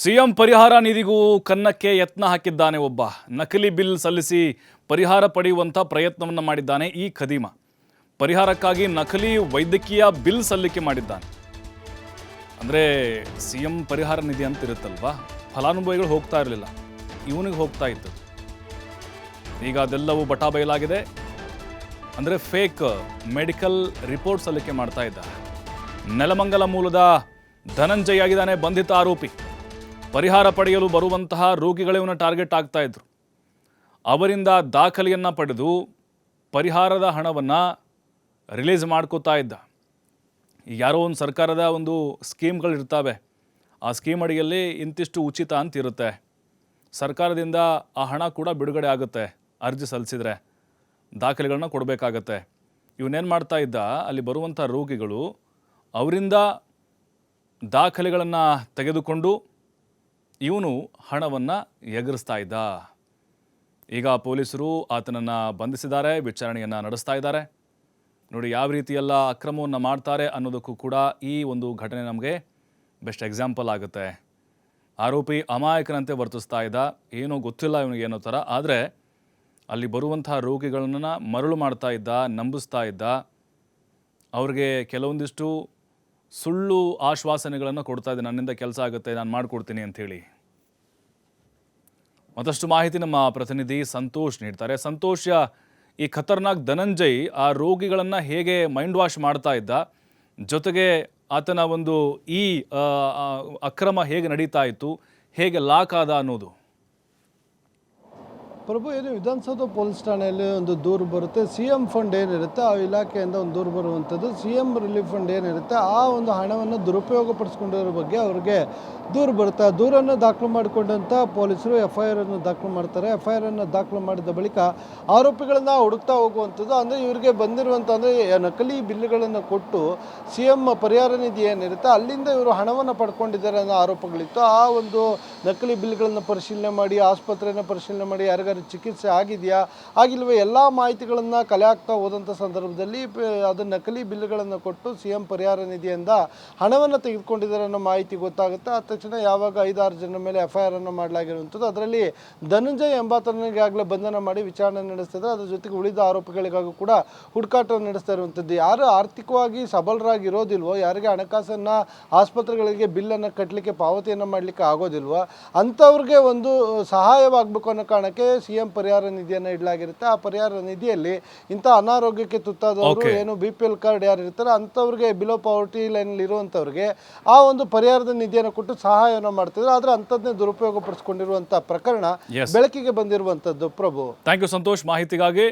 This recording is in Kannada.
ಸಿಎಂ ಪರಿಹಾರ ನಿಧಿಗೂ ಕನ್ನಕ್ಕೆ ಯತ್ನ ಹಾಕಿದ್ದಾನೆ ಒಬ್ಬ. ನಕಲಿ ಬಿಲ್ ಸಲ್ಲಿಸಿ ಪರಿಹಾರ ಪಡೆಯುವಂಥ ಪ್ರಯತ್ನವನ್ನು ಮಾಡಿದ್ದಾನೆ ಈ ಖದೀಮ. ಪರಿಹಾರಕ್ಕಾಗಿ ನಕಲಿ ವೈದ್ಯಕೀಯ ಬಿಲ್ ಸಲ್ಲಿಕೆ ಮಾಡಿದ್ದಾನೆ. ಅಂದರೆ ಸಿ ಎಂ ಪರಿಹಾರ ನಿಧಿ ಅಂತ ಇರುತ್ತಲ್ವಾ ಫಲಾನುಭವಿಗಳು ಹೋಗ್ತಾ ಇರಲಿಲ್ಲ. ಇವನಿಗೆ ಹೋಗ್ತಾ ಇತ್ತು. ಈಗ ಅದೆಲ್ಲವೂ ಬಟಾ ಬಯಲಾಗಿದೆ. ಅಂದರೆ ಫೇಕ್ ಮೆಡಿಕಲ್ ರಿಪೋರ್ಟ್ ಸಲ್ಲಿಕೆ ಮಾಡ್ತಾ ಇದ್ದ ನೆಲಮಂಗಲ ಮೂಲದ ಧನಂಜಯ್ ಆಗಿದ್ದಾನೆ ಬಂಧಿತ ಆರೋಪಿ. ಪರಿಹಾರ ಪಡೆಯಲು ಬರುವಂತಹ ರೋಗಿಗಳೇ ಇವನ ಟಾರ್ಗೆಟ್ ಆಗ್ತಾ ಇದ್ರು. ಅವರಿಂದ ದಾಖಲೆಯನ್ನು ಪಡೆದು ಪರಿಹಾರದ ಹಣವನ್ನು ರಿಲೀಸ್ ಮಾಡ್ಕೋತಾ ಇದ್ದ. ಯಾರೋ ಒಂದು ಸರ್ಕಾರದ ಒಂದು ಸ್ಕೀಮ್ಗಳು ಇರ್ತವೆ. ಆ ಸ್ಕೀಮ್ ಅಡಿಯಲ್ಲಿ ಇಂತಿಷ್ಟು ಉಚಿತ ಅಂತ ಇರುತ್ತೆ. ಸರ್ಕಾರದಿಂದ ಆ ಹಣ ಕೂಡ ಬಿಡುಗಡೆ ಆಗುತ್ತೆ. ಅರ್ಜಿ ಸಲ್ಲಿಸಿದರೆ ದಾಖಲೆಗಳನ್ನ ಕೊಡಬೇಕಾಗತ್ತೆ. ಇವನೇನು ಮಾಡ್ತಾ ಇದ್ದ? ಅಲ್ಲಿ ಬರುವಂಥ ರೋಗಿಗಳು ಅವರಿಂದ ದಾಖಲೆಗಳನ್ನು ತೆಗೆದುಕೊಂಡು ಇವನು ಹಣವನ್ನು ಎಗರಿಸ್ತಾ ಇದ್ದ. ಈಗ ಪೊಲೀಸರು ಆತನನ್ನು ಬಂಧಿಸಿದ್ದಾರೆ, ವಿಚಾರಣೆಯನ್ನು ನಡೆಸ್ತಾ ಇದ್ದಾರೆ. ನೋಡಿ, ಯಾವ ರೀತಿಯೆಲ್ಲ ಅಕ್ರಮವನ್ನು ಮಾಡ್ತಾರೆ ಅನ್ನೋದಕ್ಕೂ ಕೂಡ ಈ ಒಂದು ಘಟನೆ ನಮಗೆ ಬೆಸ್ಟ್ ಎಕ್ಸಾಂಪಲ್ ಆಗುತ್ತೆ. ಆರೋಪಿ ಅಮಾಯಕನಂತೆ ವರ್ತಿಸ್ತಾ ಇದ್ದ. ಏನೂ ಗೊತ್ತಿಲ್ಲ ಇವನಿಗೆ ಏನೋ ಥರ. ಆದರೆ ಅಲ್ಲಿ ಬರುವಂತಹ ರೋಗಿಗಳನ್ನು ಮರಳು ಮಾಡ್ತಾ ಇದ್ದ, ನಂಬಿಸ್ತಾ ಇದ್ದ. ಅವ್ರಿಗೆ ಕೆಲವೊಂದಿಷ್ಟು ಸುಳ್ಳು ಆಶ್ವಾಸನೆಗಳನ್ನು ಕೊಡ್ತಾ ಇದೆ, ನನ್ನಿಂದ ಕೆಲಸ ಆಗುತ್ತೆ, ನಾನು ಮಾಡಿಕೊಡ್ತೀನಿ ಅಂಥೇಳಿ ಮತ್ತಷ್ಟು ಮಾಹಿತಿ ನಮ್ಮ ಪ್ರತಿನಿಧಿ ಸಂತೋಷ್ ನೀಡ್ತಾರೆ. ಸಂತೋಷ, ಈ ಖತರ್ನಾಕ್ ಧನಂಜಯ್ ಆ ರೋಗಿಗಳನ್ನು ಹೇಗೆ ಮೈಂಡ್ ವಾಶ್ ಮಾಡ್ತಾ ಇದ್ದ, ಜೊತೆಗೆ ಆತನ ಒಂದು ಈ ಅಕ್ರಮ ಹೇಗೆ ನಡೀತಾ ಇತ್ತು, ಹೇಗೆ ಲಾಕ್ ಆದ ಅನ್ನೋದು. ಪ್ರಭು, ಏನು ವಿಧಾನಸೌಧ ಪೊಲೀಸ್ ಠಾಣೆಯಲ್ಲಿ ಒಂದು ದೂರು ಬರುತ್ತೆ. ಸಿ ಎಂ ಫಂಡ್ ಏನಿರುತ್ತೆ, ಆ ಇಲಾಖೆಯಿಂದ ಒಂದು ದೂರು ಬರುವಂಥದ್ದು. ಸಿ ಎಂ ರಿಲೀಫ್ ಫಂಡ್ ಏನಿರುತ್ತೆ, ಆ ಒಂದು ಹಣವನ್ನು ದುರುಪಯೋಗ ಪಡಿಸ್ಕೊಂಡಿರೋ ಬಗ್ಗೆ ಅವ್ರಿಗೆ ದೂರು ಬರುತ್ತೆ. ಆ ದೂರನ್ನು ದಾಖಲು ಮಾಡಿಕೊಂಡಂಥ ಪೊಲೀಸರು ಎಫ್ ಐ ಆರ್ ಅನ್ನು ದಾಖಲು ಮಾಡ್ತಾರೆ. ಎಫ್ ಐ ಆರ್ ಅನ್ನು ದಾಖಲು ಮಾಡಿದ ಬಳಿಕ ಆರೋಪಿಗಳನ್ನು ಹುಡುಕ್ತಾ ಹೋಗುವಂಥದ್ದು. ಅಂದರೆ ಇವರಿಗೆ ಬಂದಿರುವಂಥ ಅಂದರೆ ನಕಲಿ ಬಿಲ್ಗಳನ್ನು ಕೊಟ್ಟು ಸಿ ಎಂ ಪರಿಹಾರ ನಿಧಿ ಏನಿರುತ್ತೆ, ಅಲ್ಲಿಂದ ಇವರು ಹಣವನ್ನು ಪಡ್ಕೊಂಡಿದ್ದಾರೆ ಅನ್ನೋ ಆರೋಪಗಳಿತ್ತು. ಆ ಒಂದು ನಕಲಿ ಬಿಲ್ಗಳನ್ನು ಪರಿಶೀಲನೆ ಮಾಡಿ, ಆಸ್ಪತ್ರೆಯನ್ನು ಪರಿಶೀಲನೆ ಮಾಡಿ, ಯಾರಿಗಾರು ಚಿಕಿತ್ಸೆ ಆಗಿದೆಯಾ? ಆಗಿಲ್ವೇ ಎಲ್ಲ ಮಾಹಿತಿಗಳನ್ನು ಕಲೆ ಹಾಕ್ತಾ ಹೋದಂಥ ಸಂದರ್ಭದಲ್ಲಿ ಅದು ನಕಲಿ ಬಿಲ್ಗಳನ್ನು ಕೊಟ್ಟು ಸಿ ಎಂ ಪರಿಹಾರ ನಿಧಿಯಿಂದ ಹಣವನ್ನು ತೆಗೆದುಕೊಂಡಿದ್ದಾರೆ ಅನ್ನೋ ಮಾಹಿತಿ ಗೊತ್ತಾಗುತ್ತೆ. ಆ ತಕ್ಷಣ ಯಾವಾಗ ಐದಾರು ಜನರ ಮೇಲೆ ಎಫ್ ಐ ಆರ್ ಅನ್ನು ಮಾಡಲಾಗಿರುವಂಥದ್ದು, ಅದರಲ್ಲಿ ಧನಂಜಯ್ ಎಂಬಾತನಿಗಾಗಲೇ ಬಂಧನ ಮಾಡಿ ವಿಚಾರಣೆ ನಡೆಸ್ತಿದ್ದಾರೆ. ಅದ್ರ ಜೊತೆಗೆ ಉಳಿದ ಆರೋಪಿಗಳಿಗಾಗೂ ಕೂಡ ಹುಡುಕಾಟ ನಡೆಸ್ತಾ ಇರುವಂಥದ್ದು. ಯಾರು ಆರ್ಥಿಕವಾಗಿ ಸಬಲರಾಗಿರೋದಿಲ್ವೋ, ಯಾರಿಗೆ ಹಣಕಾಸನ್ನು ಆಸ್ಪತ್ರೆಗಳಿಗೆ ಬಿಲ್ಲನ್ನು ಕಟ್ಟಲಿಕ್ಕೆ ಪಾವತಿಯನ್ನು ಮಾಡಲಿಕ್ಕೆ ಆಗೋದಿಲ್ವೋ, ಅಂಥವ್ರಿಗೆ ಒಂದು ಸಹಾಯವಾಗಬೇಕು ಅನ್ನೋ ಕಾರಣಕ್ಕೆ ಸಿ ಎಂ ಪರಿಹಾರ ನಿಧಿಯನ್ನು ಇಡಲಾಗಿರುತ್ತೆ. ಆ ಪರಿಹಾರ ನಿಧಿಯಲ್ಲಿ ಇಂಥ ಅನಾರೋಗ್ಯಕ್ಕೆ ತುತ್ತಾದವರು ಏನು ಬಿ ಪಿ ಎಲ್ ಕಾರ್ಡ್ ಯಾರು ಇರ್ತಾರೆ ಅಂಥವ್ರಿಗೆ ಬಿಲೋ ಪಾವರ್ಟಿ ಲೈನಲ್ಲಿ ಇರುವಂಥವ್ರಿಗೆ ಆ ಒಂದು ಪರಿಹಾರದ ನಿಧಿಯನ್ನು ಕೊಟ್ಟು ಸಹಾಯವನ್ನು ಮಾಡ್ತಿದ್ರು. ಆದರೆ ಅಂಥದ್ದೇ ದುರುಪಯೋಗ ಪಡಿಸ್ಕೊಂಡಿರುವಂಥ ಪ್ರಕರಣ ಬೆಳಕಿಗೆ ಬಂದಿರುವಂಥದ್ದು ಪ್ರಭು. ಥ್ಯಾಂಕ್ ಯು ಸಂತೋಷ್ ಮಾಹಿತಿಗಾಗಿ